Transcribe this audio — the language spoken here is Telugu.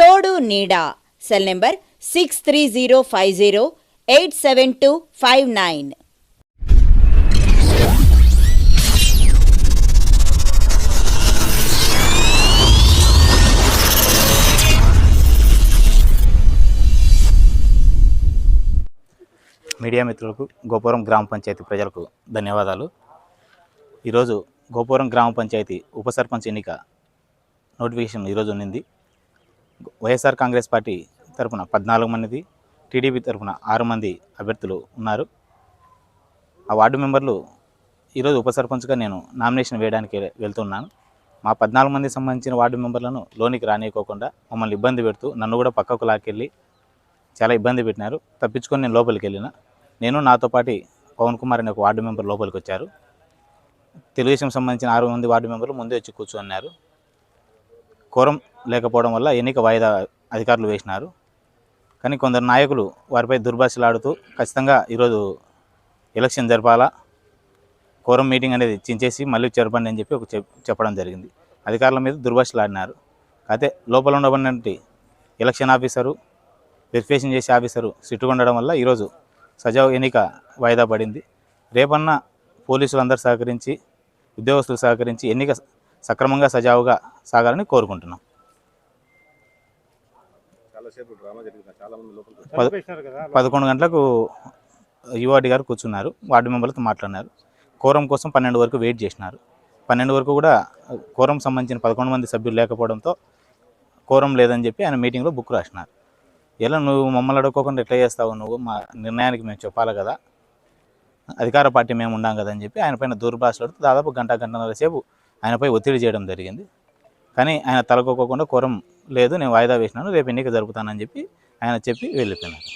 తోడు నీడా. Cell number six three zero five zero eight seven two five nine media మిత్రులకు గోపురం గ్రామ పంచాయతీ ప్రజలకు ధన్యవాదాలు. ఈరోజు గోపురం గ్రామ పంచాయతీ ఉప సర్పంచ్ ఎన్నిక నోటిఫికేషన్ ఈరోజు ఉన్నింది. వైఎస్ఆర్ కాంగ్రెస్ పార్టీ తరపున పద్నాలుగు మంది టీడీపీ తరపున ఆరు మంది అభ్యర్థులు ఉన్నారు. ఆ వార్డు మెంబర్లు ఈరోజు ఉప సర్పంచ్గా నేను నామినేషన్ వేయడానికి వెళ్తున్నాను. మా పద్నాలుగు మంది సంబంధించిన వార్డు మెంబర్లను లోనికి రానియకోకుండా మమ్మల్ని ఇబ్బంది పెడుతూ నన్ను కూడా పక్కకు లాక్కెళ్ళి చాలా ఇబ్బంది పెట్టినారు. తప్పించుకొని నేను లోపలికి వెళ్ళిన. నేను నాతో పాటు పవన్ కుమార్ అనే ఒక వార్డు మెంబర్ లోపలికి వచ్చారు. తెలుగుదేశం సంబంధించిన ఆరు మంది వార్డు మెంబర్లు ముందే వచ్చి కూర్చున్నారు కోరం లేకపోవడం వల్ల ఎన్నిక వాయిదా అధికారులు వేసినారు. కానీ కొందరు నాయకులు వారిపై దుర్భాషలాడుతూ ఖచ్చితంగా ఈరోజు ఎలక్షన్ జరపాలా కోరం మీటింగ్ అనేది చించేసి మళ్ళీ జరపండి అని చెప్పి ఒక చెప్- చెప్పడం జరిగింది. అధికారుల మీద దుర్భాషలాడినారు. అయితే లోపల ఉండబడినటువంటి ఎలక్షన్ ఆఫీసరు వెరిఫికేషన్ చేసే ఆఫీసరు సిట్టుగా ఉండడం వల్ల ఈరోజు సజావు ఎన్నిక వాయిదా పడింది. రేపన్న పోలీసులు అందరూ సహకరించి ఉద్యోగస్తులు సహకరించి ఎన్నిక సక్రమంగా సజావుగా సాగాలని కోరుకుంటున్నాం. పదకొండు గంటలకు యువటి గారు కూర్చున్నారు. వార్డు మెంబర్లతో మాట్లాడినారు. కోరం కోసం పన్నెండు వరకు వెయిట్ చేసినారు. పన్నెండు వరకు కూడా కోరం సంబంధించిన పదకొండు మంది సభ్యులు లేకపోవడంతో కోరం లేదని చెప్పి ఆయన మీటింగ్లో బుక్ రాసినారు. ఎలా నువ్వు మమ్మల్ని అడుక్కోకుండా ఎట్లా చేస్తావు? నువ్వు మా నిర్ణయానికి మేము చెప్పాలి కదా. అధికార పార్టీ మేము ఉండాం కదా అని చెప్పి ఆయన పైన దుర్భాషలు దాదాపు గంట గంటన్నర సేపు ఆయనపై ఒత్తిడి చేయడం జరిగింది. కానీ ఆయన తలకొక్కకుండా కోరం లేదు నేను వాయిదా వేసినాను రేపు ఎన్నిక జరుపుతానని చెప్పి ఆయన చెప్పి వెళ్ళిపోయినారు.